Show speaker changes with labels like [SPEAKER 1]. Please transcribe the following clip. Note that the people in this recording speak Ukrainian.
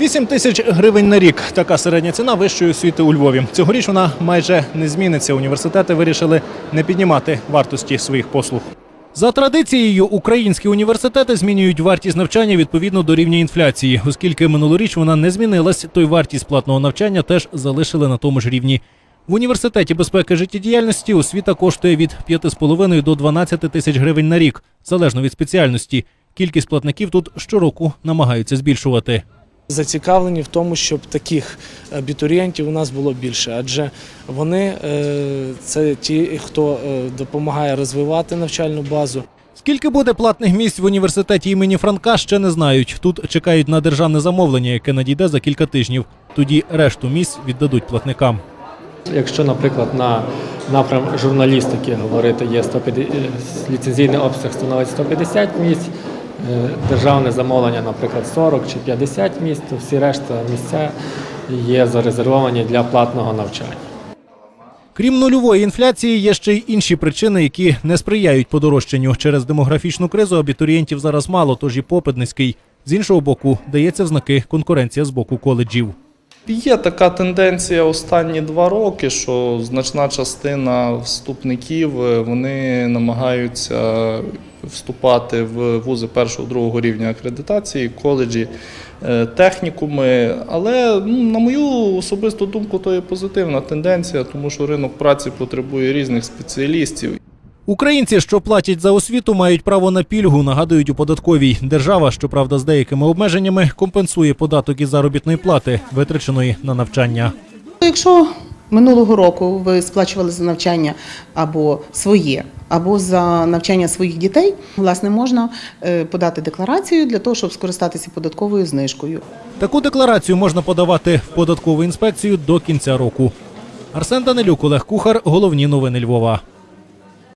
[SPEAKER 1] 8 тисяч гривень на рік. Така середня ціна вищої освіти у Львові. Цьогоріч вона майже не зміниться. Університети вирішили не піднімати вартості своїх послуг. За традицією, українські університети змінюють вартість навчання відповідно до рівня інфляції. Оскільки минулоріч вона не змінилась, то й вартість платного навчання теж залишили на тому ж рівні. В університеті безпеки життєдіяльності освіта коштує від 5,5 до 12 тисяч гривень на рік, залежно від спеціальності. Кількість платників тут щороку намагаються збільшувати.
[SPEAKER 2] Зацікавлені в тому, щоб таких абітурієнтів у нас було більше, адже вони е, це ті, хто е, допомагає розвивати навчальну базу.
[SPEAKER 1] Скільки буде платних місць в університеті імені Франка, ще не знають. Тут чекають на державне замовлення, яке надійде за кілька тижнів. Тоді решту місць віддадуть платникам.
[SPEAKER 3] Якщо, наприклад, на напрям журналістики говорити, є 150, е, ліцензійний обсяг становить 150 місць, державне замовлення, наприклад, 40 чи 50 місць, то всі решта місця є зарезервовані для платного навчання.
[SPEAKER 1] Крім нульової інфляції, є ще й інші причини, які не сприяють подорожчанню. Через демографічну кризу абітурієнтів зараз мало, тож і попит низький. З іншого боку, дається в знаки конкуренція з боку коледжів.
[SPEAKER 4] Є така тенденція останні два роки, що значна частина вступників е, вони намагаються вступати в вузи першого другого рівня акредитації, коледжі, е, технікуми. Але ну, на мою особисту думку, то є позитивна тенденція, тому що ринок праці потребує різних спеціалістів.
[SPEAKER 1] Українці, що платять за освіту, мають право на пільгу, нагадують у податковій. Держава, щоправда, з деякими обмеженнями, компенсує податок із заробітної плати, витраченої на навчання.
[SPEAKER 5] Якщо минулого року ви сплачували за навчання або своє, або за навчання своїх дітей, власне, можна е, подати декларацію для того, щоб скористатися податковою знижкою.
[SPEAKER 1] Таку декларацію можна подавати в податкову інспекцію до кінця року. Арсен Данилюк, Олег Кухар. Головні новини Львова.